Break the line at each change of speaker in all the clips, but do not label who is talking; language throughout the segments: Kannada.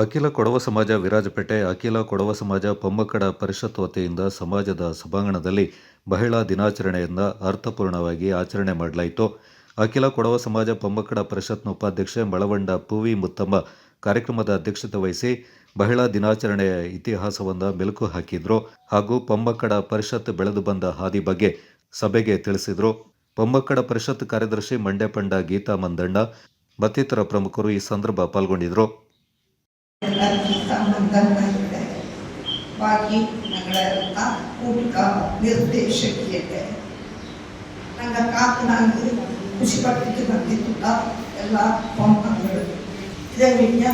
ಅಖಿಲ ಕೊಡವ ಸಮಾಜ ವಿರಾಜಪೇಟೆ, ಅಖಿಲ ಕೊಡವ ಸಮಾಜ ಪೊಮ್ಮಕ್ಕಡ ಪರಿಷತ್ ವತಿಯಿಂದ ಸಮಾಜದ ಸಭಾಂಗಣದಲ್ಲಿ ಮಹಿಳಾ ದಿನಾಚರಣೆಯಿಂದ ಅರ್ಥಪೂರ್ಣವಾಗಿ ಆಚರಣೆ ಮಾಡಲಾಯಿತು. ಅಖಿಲ ಕೊಡವ ಸಮಾಜ ಪೊಮ್ಮಕ್ಕಡ ಪರಿಷತ್ನ ಉಪಾಧ್ಯಕ್ಷೆ ಮಳವಂಡ ಪೂವಿ ಮುತ್ತಮ್ಮ ಕಾರ್ಯಕ್ರಮದ ಅಧ್ಯಕ್ಷತೆ ವಹಿಸಿ ಮಹಿಳಾ ದಿನಾಚರಣೆಯ ಇತಿಹಾಸವನ್ನು ಮೆಲುಕು ಹಾಕಿದ್ರು ಹಾಗೂ ಪೊಮ್ಮಕ್ಕಡ ಪರಿಷತ್ ಬೆಳೆದು ಬಂದ ಹಾದಿ ಬಗ್ಗೆ ಸಭೆಗೆ ತಿಳಿಸಿದರು. ಪೊಮ್ಮಕ್ಕಡ ಪರಿಷತ್ ಕಾರ್ಯದರ್ಶಿ ಮಂಡ್ಯಪಂಡ ಗೀತಾ ಮಂದಣ್ಣ, ಮತ್ತಿತರ ಪ್ರಮುಖರು ಈ ಸಂದರ್ಭ ಪಾಲ್ಗೊಂಡಿದ್ದರು
എല്ലാവർക്കും സംബന്ധമായിട്ട് ബാക്കി ഞങ്ങളെല്ലാം കൂട്ടുകാർ നിർദ്ദേശിക്കട്ടെ. ഞങ്ങൾ കാക്കനാട് കൃഷി പഠിക്കുന്നിട്ടുള്ള എല്ലാ ഫോണുകളും ഇത് കഴിഞ്ഞ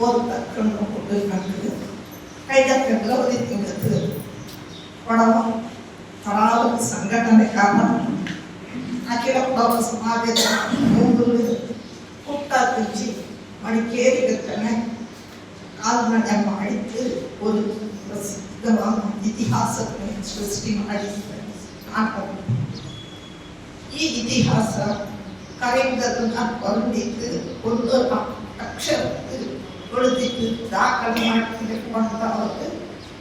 ഓർത്തക്കളും കൊണ്ട് കണ്ടത്. കൈതക്കല്ല ഒതുക്കുന്നത് പടമം പടാള സംഘടന കാരണം അഖില കുടുംബ സമാജത്തിൽ കൂട്ടാത്തിച്ച് ಕೊಡವ ಸಮಾಜದ ಮೂಲ ಪುಟ್ಟ ತುಚ್ಚಿ ಮಡಿಕೇರಿ ಕತ್ತನೆ ಕಾಲ್ನಡೆ ಮಾಡಿದ್ದು ಒಂದು ಪ್ರಸಿದ್ಧವಾದ ಇತಿಹಾಸವನ್ನು ಸೃಷ್ಟಿ ಮಾಡಿದ್ದಾರೆ ನಾಟಕ ಈ ಇತಿಹಾಸ ಕರೆಯುವುದನ್ನು ಬಂದಿದ್ದು ಒಂದು ಅಕ್ಷರ ಉಳಿದಿದ್ದು ದಾಖಲೆ ಮಾಡಿಕೊಂಡವತ್ತು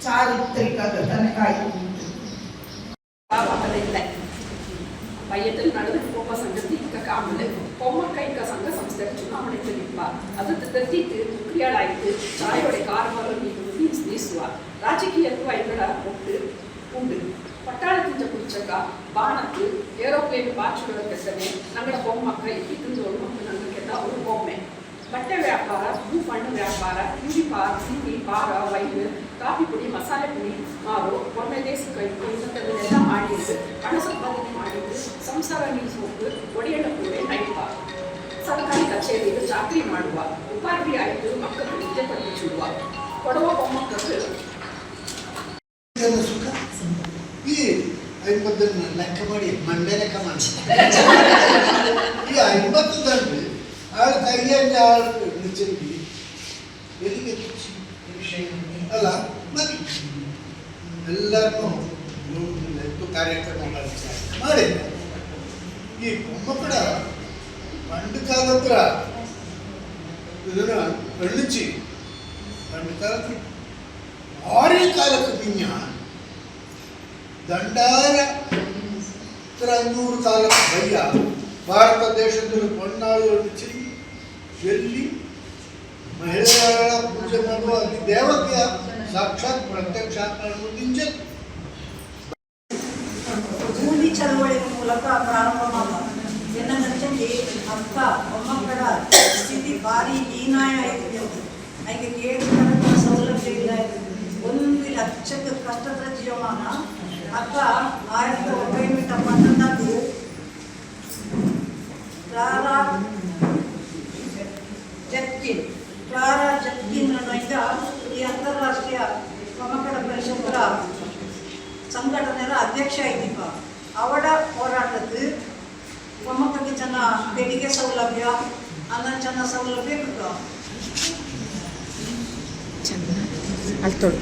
ಚಾರಿತ್ರಿಕ ಘಟನೆಯಾಯಿತು
ಚುನಾವಣೆ ತಿಳಿಯುವ ಅದಕ್ಕೆ ಗದ್ದಿದ್ದು ಕ್ರಿಯಳಾಯಿತು ಚಾಯೋಡೆ ಕಾರವಾರ ನೀಸುವ ರಾಜಕೀಯಕ್ಕೂ ಐಗಳ ಒಟ್ಟು ಉಂಡು ಪಟ್ಟಾಳದಿಂದ ಕುಚ್ಚಕ ಬಾಣತ್ತು ಏರೋಪ್ಲೇನ್ ಬಾಚುಗಳ ಕೆತ್ತನೆ ನಂಗಡ ಬೊಮ್ಮಕ್ಕ ಇಟ್ಟಿದ್ದು ಮತ್ತು ನಂಗಕ್ಕೆಲ್ಲ ಅವರು ಬೊಮ್ಮೆ ಬಟ್ಟೆ ವ್ಯಾಪಾರ ಹೂಪಣ್ಣು ವ್ಯಾಪಾರ ಯೂನಿಫಾರ್ ಸಿಹಿ ಖಾರ ವೈನ್ ಕಾಫಿ ಪುಡಿ ಮಸಾಲೆ ಪುಡಿ ಮಾರು ಒಮ್ಮೆ ದೇಸಿ ಕೈಕು ಇಂಥದ್ದನ್ನೆಲ್ಲ ಮಾಡಿದ್ದು ಹಣ ಸಂಪಾದನೆ ಮಾಡಿದ್ದು ಸಂಸಾರ ನಿಲ್ಲಿಸೋದು ಒಡೆಯಣ್ಣ ಕೂಡ ನೈಪ ಸರ್ಕಾರಿ ಕಚೇರಿಯಲ್ಲಿ ಚಾಕರಿ ಮಾಡುವ, ಉಪಾಧಿ ಆಯಿತು ಮಕ್ಕಳು ವಿದ್ಯೆ ಪಡಿಸುವ ಕೊಡುವ ಮೊಮ್ಮಕ್ಕಳು
ಈ ಲೆಕ್ಕ ಮಾಡಿ ಮಂಡೆ ಲೆಕ್ಕ ಮಾಡಿಸಿ ಈ ಐಂಬತ್ತದಲ್ಲಿ ಆಳ ಕೈಯಲ್ಲಿ ಆಳ ನಿಚ್ಚಿ ಎಲ್ಲಿಗೆ? ಅಲ್ಲ ಮರಿ ಎಲ್ಲರನ್ನೂ ಕಾರ್ಯಕ್ರಮ ಮಾಡಿ. ಈ ಮೊಮ್ಮಕ್ಕಳ ಪಂಡು ಕಾಲ ಹತ್ರ ಇದನ್ನ ಕಣ್ಣಿಚ್ಚಿ ಪಂಡು ಕಾಲ ಆರೇ ಕಾಲಕ್ಕೆ ಪಿಂಜ ದಂಡಾರ ಹತ್ರ ಐನೂರು ಕಾಲಕ್ಕೆ ಬಯ್ಯ ಭಾರತ ದೇಶದಲ್ಲಿ ಹೊನ್ನಾಳು ರುಚಿ ಎಲ್ಲಿ ಮಹಿಳೆಯರ ಪೂಜೆ ಮಾಡುವ ಅಲ್ಲಿ ದೇವತೆಯ ಸಾಕ್ಷಾತ್ ಪ್ರತ್ಯಕ್ಷ ಕಾಣುವುದಿಂಜ
ಎನ್ನದಂತೆ ಅಕ್ಕ ಮೊಮ್ಮಕ್ಕಳ ಸ್ಥಿತಿ ಭಾರಿ ಹೀನಾಯ ಆಗಿದೆ ಹಾಗೆ ಕೇಳಿ ಸೌಲಭ್ಯ ಇಲ್ಲ ಒಂದು ಲಕ್ಷಕ್ಕೆ ಕಷ್ಟದ ಜೀವಮಾನ ಅಕ್ಕ ಆಯಿರತ್ತಿ ಒಂಬೈನೂರ ಪನ್ನೊಂದರಲ್ಲಿ ಕ್ಲಾರಾ ಜಟ್ಕಿನ್ ಕ್ಲಾರಾ ಜಟ್ಕಿನ್ ಈ ಅಂತಾರಾಷ್ಟ್ರೀಯ ಮೊಮ್ಮಕ್ಕಳ ಪರಿಷತ್ತರ ಸಂಘಟನೆಯ ಅಧ್ಯಕ್ಷ ಆಯ್ತಿಪ್ಪ ಬೆಳಿಗ್ಗೆ ಸೌಲಭ್ಯ ಅನ್ನ ಚೆನ್ನ ಸೌಲಭ್ಯ ಕೊಟ್ಟು
ಅಲ್ಲಿ ತೊಳು